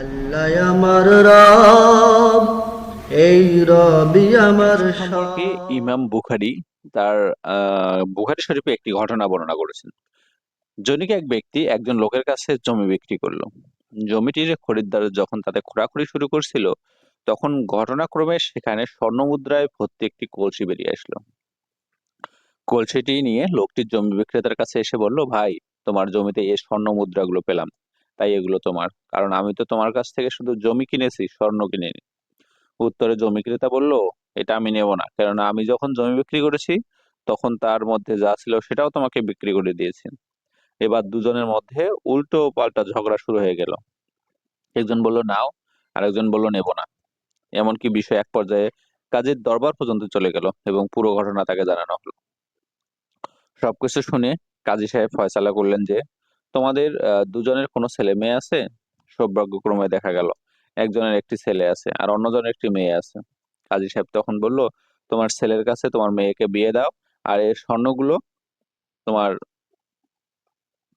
আল্লাহ আমার রব এই রবি আমার সম্পর্কে ইমাম বুখারী তার বুখারী শরীফে একটি ঘটনা বর্ণনা করেছেন। জনিকে এক ব্যক্তি একজন লোকের কাছে জমি বিক্রি করল। জমিটির খরিদ্দার যখন তাতে খোঁড়াখুড়ি শুরু করছিল তখন ঘটনাক্রমে সেখানে স্বর্ণ মুদ্রায় ভর্তি একটি কলসি বেরিয়ে আসলো। কলসিটি নিয়ে লোকটি জমি বিক্রেতার কাছে এসে বলল ভাই তোমার জমিতে এই স্বর্ণ মুদ্রাগুলো পেলাম। তাই এগুলো তোমার। কারণ আমি তো তোমার কাছ থেকে শুধু জমি কিনেছি, স্বর্ণ কিনিনি। উত্তরে জমি ক্রেতা বলল, এটা আমি নেব না। কেননা আমি যখন জমি বিক্রি করেছি, তখন তার মধ্যে যা ছিল সেটাও তোমাকে বিক্রি করে দিয়েছি। এবার দুজনের মধ্যে উল্টো পাল্টা ঝগড়া শুরু হয়ে গেল। একজন বলল, নাও। আরেকজন বলল, নেব না। এমনকি বিষয় এক পর্যায়ে কাজের দরবার পর্যন্ত চলে গেল এবং পুরো ঘটনা তাকে জানানো হলো। সবকিছু শুনে কাজী সাহেব ফয়সালা করলেন যে তোমাদের দুজনের কোনো ছেলে মেয়ে আছে? সৌভাগ্যক্রমে দেখা গেল, একজনের একটি ছেলে আছে আর অন্যজনের একটি মেয়ে আছে। কাজী সাহেব তখন বলল, তোমার ছেলের কাছে তোমার মেয়েকে বিয়ে দাও আর এই স্বর্ণগুলো তোমার,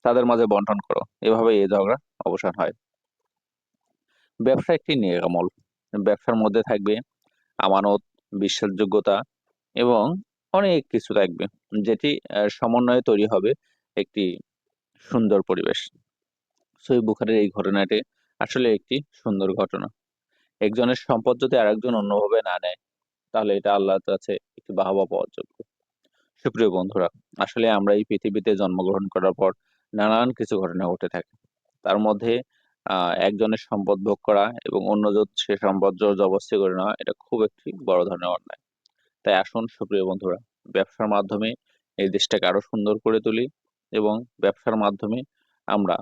তাদের মাঝে বন্টন করো। এভাবে এই ঝগড়া অবসান হয়। ব্যবসা একটি নিরামল। ব্যবসার মধ্যে থাকবে আমানত, বিশ্বাসযোগ্যতা এবং অনেক কিছু থাকবে, যেটি সমন্বয়ে তৈরি হবে একটি সুন্দর পরিবেশ। সই বুখারের এই ঘটনাটি আসলে একটি সুন্দর ঘটনা। একজনের সম্পদ যদি আরেকজন অন্যভাবে না নেয়, তাহলে এটা আল্লাহর কাছে একটি বাহবা পাওয়ার যোগ্য। সুপ্রিয় বন্ধুরা, আসলে আমরা এই পৃথিবীতে জন্মগ্রহণ করার পর নানান কিছু ঘটনা ঘটে থাকে। তার মধ্যে একজনের সম্পদ ভোগ করা এবং অন্যজন সে সম্পদ জোর জবরদস্তি করে নেওয়া, এটা খুব একটি বড় ধরনের অন্যায়। তাই আসুন সুপ্রিয় বন্ধুরা, ব্যবসার মাধ্যমে এই দেশটাকে আরও সুন্দর করে তুলি। এবং ব্যবসার মাধ্যমে আমরা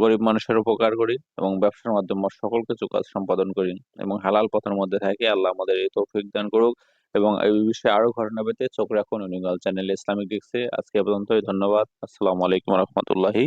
গরিব মানুষের উপকার করি এবং ব্যবসার মাধ্যমে সকল কিছু কাজ সম্পাদন করি এবং হালাল পথের মধ্যে থাকি। আল্লাহ আমাদের এই তৌফিক দান করুক এবং এই বিষয়ে আরও ঘটনা পেতে চোখ রাখুন। ইউনিগাল চ্যানেল ইসলামিক ডিক্সে। আজকে পর্যন্তই। ধন্যবাদ। আসসালামু আলাইকুম রহমতুল্লাহি